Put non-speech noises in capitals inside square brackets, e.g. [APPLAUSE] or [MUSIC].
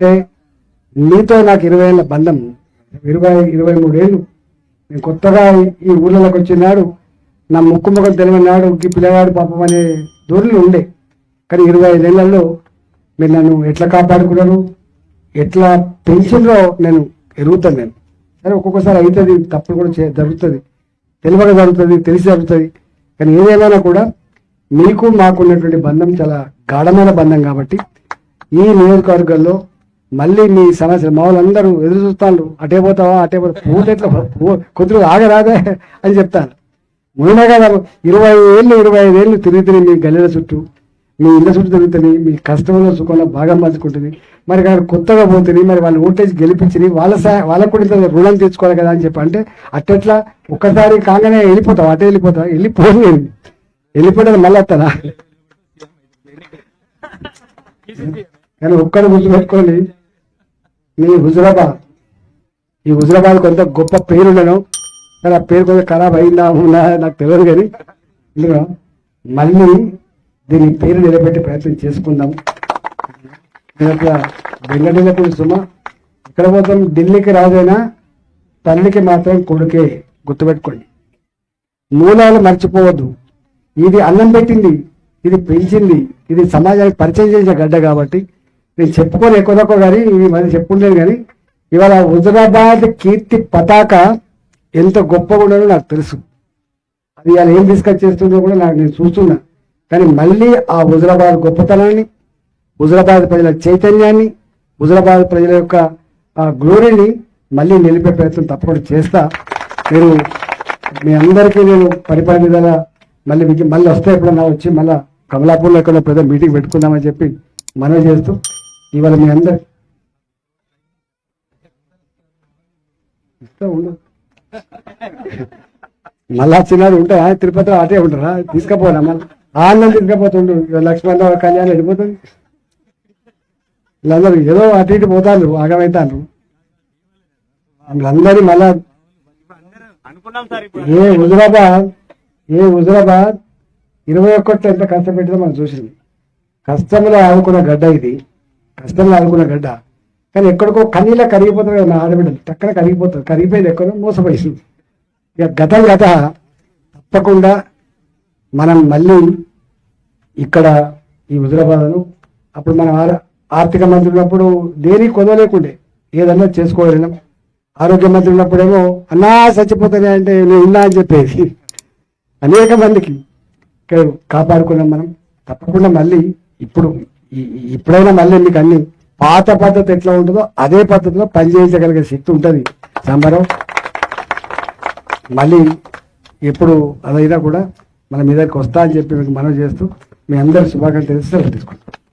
అంటే మీతో నాకు ఇరవై ఏళ్ళ బంధం. ఇరవై ఇరవై మూడేళ్ళు. నేను కొత్తగా ఈ ఊళ్ళలోకి వచ్చినాడు నా ముక్కు ముఖం తెలియనాడు ఈ పిల్లగాడు పాపం అనే దూరంలో ఉండే. కానీ ఇరవై ఐదేళ్ళలో మీరు నన్ను ఎట్లా కాపాడుకున్నారు? ఎట్లా పెన్షన్లో నేను ఎరుగుతాను నేను. సరే ఒక్కొక్కసారి అవుతుంది తప్పులు కూడా చే- జరుగుతుంది. తెలియక జరుగుతుంది తెలిసి జరుగుతుంది. కానీ ఏదేమైనా కూడా మీకు మాకు ఉన్నటువంటి బంధం చాలా గాఢమైన బంధం కాబట్టి ఈ నియోజకవర్గంలో మళ్ళీ మీ సమస్యలు మా వాళ్ళందరూ ఎదురు చూస్తాను అటే పోతావా అటే పోతా పోతే ఎట్లా కొద్దిగా ఆగరాదే అని చెప్తాను మొన్న కదా ఇరవై ఏళ్ళు ఇరవై ఐదు ఏళ్ళు తిరుగుతుంది మీ గల్లెల చుట్టూ మీ ఇళ్ళ చుట్టూ తిరుగుతుంది మీ కష్టంలో సుఖంలో బాగా పంచుకుంటుంది మరి కాదు కొత్తగా పోతుంది మరి వాళ్ళు ఓటేసి గెలిపించి వాళ్ళ వాళ్ళకు కూడా ఇంత రుణం తీర్చుకోవాలి కదా అని చెప్పి అంటే అట్టెట్లా ఒక్కసారి కాగానే వెళ్ళిపోతావు అటే వెళ్ళిపోతావు వెళ్ళిపోను నేను. వెళ్ళిపోతే మళ్ళీ వస్తానా? [LAUGHS] కానీ ఒక్కడు గుర్తుపెట్టుకోండి మీ హుజురాబాద్. ఈ హుజురాబాద్ కొంత గొప్ప పేరుండను కానీ ఆ పేరు కొంచెం ఖరాబ్ అయిందా ఉన్నా నాకు తెలియదు కానీ ఇందులో మళ్ళీ దీని పేరు నిలబెట్టే ప్రయత్నం చేసుకుందాం. వెంకటేశ్వర సుమ. ఇక్కడ పోతాం? ఢిల్లీకి రాజైనా తల్లికి మాత్రం కొడుకే గుర్తుపెట్టుకోండి. మూలాలు మర్చిపోవద్దు. ఇది అన్నం పెట్టింది ఇది పెంచింది ఇది సమాజానికి పరిచయం చేసిన గడ్డ కాబట్టి నేను చెప్పుకొని ఎక్కువ తక్కువ కానీ ఇది మరి చెప్పుకుంటాను కానీ ఇవాళ హుజరాబాద్ కీర్తి పతాక ఎంత గొప్పగా ఉండదో నాకు తెలుసు. అది ఇవాళ ఏం డిస్కస్ చేస్తుందో కూడా నాకు నేను చూస్తున్నా. కానీ మళ్ళీ ఆ హుజరాబాద్ గొప్పతనాన్ని హుజరాబాద్ ప్రజల చైతన్యాన్ని హుజరాబాద్ ప్రజల యొక్క ఆ గ్లోరీని మళ్ళీ నిలిపే ప్రయత్నం తప్పకుండా చేస్తా. మీరు మీ అందరికీ నేను పరిపాలన విధాల మళ్ళీ మీకు మళ్ళీ వస్తే ఎప్పుడన్నా వచ్చి మళ్ళీ కమలాపూర్లో ఎక్కడ పెద్ద మీటింగ్ పెట్టుకుందామని చెప్పి మనవి చేస్తూ ఇవాళ మీ అందరు ఇస్తా ఉండు మళ్ళా చిన్నారు ఉంటాయా తిరుపతిలో అటే ఉంటారా? తీసుకపోనా మళ్ళీ? ఆనందం తీసుకపోతుండు లక్ష్మణ కళ్యాణ్ వెళ్ళిపోతుంది. వీళ్ళందరూ ఏదో అటు ఇటు పోతాను ఆగమైతాను వీళ్ళందరి మళ్ళా ఏ హుజరాబాద్ ఏ హుజరాబాద్ ఇరవై ఒక్కట్లో ఎంత కష్టపెట్టిందో మనం చూసింది. కష్టంలో ఆదుకున్న గడ్డ ఇది. కష్టంలో అనుకున్న గడ్డ. కానీ ఎక్కడికో కన్నీళ్ళ కరిగిపోతారు కదా నా ఆడబిడ్డలు టక్కన కరిగిపోతారు కరిగిపోయింది ఎక్కడో మోసపోయింది ఇక గతం గత తప్పకుండా మనం మళ్ళీ ఇక్కడ ఈ హుజరాబాద్ను అప్పుడు మనం ఆర్థిక మంత్రి ఉన్నప్పుడు దేనికి కొదవలేకుండే ఏదన్నా చేసుకోగలిగినాం ఆరోగ్య మంత్రి ఉన్నప్పుడేమో అన్నా చచ్చిపోతానే అంటే నేను ఉన్నా అని చెప్పేది. అనేక మందికి. ఇక్కడ కాపాడుకున్నాం మనం. తప్పకుండా మళ్ళీ ఇప్పుడు ఇప్పుడైనా మళ్ళీ మీకు అన్ని పాత పద్ధతి ఎట్లా ఉంటుందో అదే పద్ధతిలో పనిచేయగలిగే శక్తి ఉంటుంది. సంబరం. మళ్ళీ ఎప్పుడు అదైనా కూడా మన మీదకి వస్తా అని చెప్పి మీకు మనవి చేస్తూ మీ అందరి శుభాకాంక్షలు తెలిసి తీసుకుంటాం.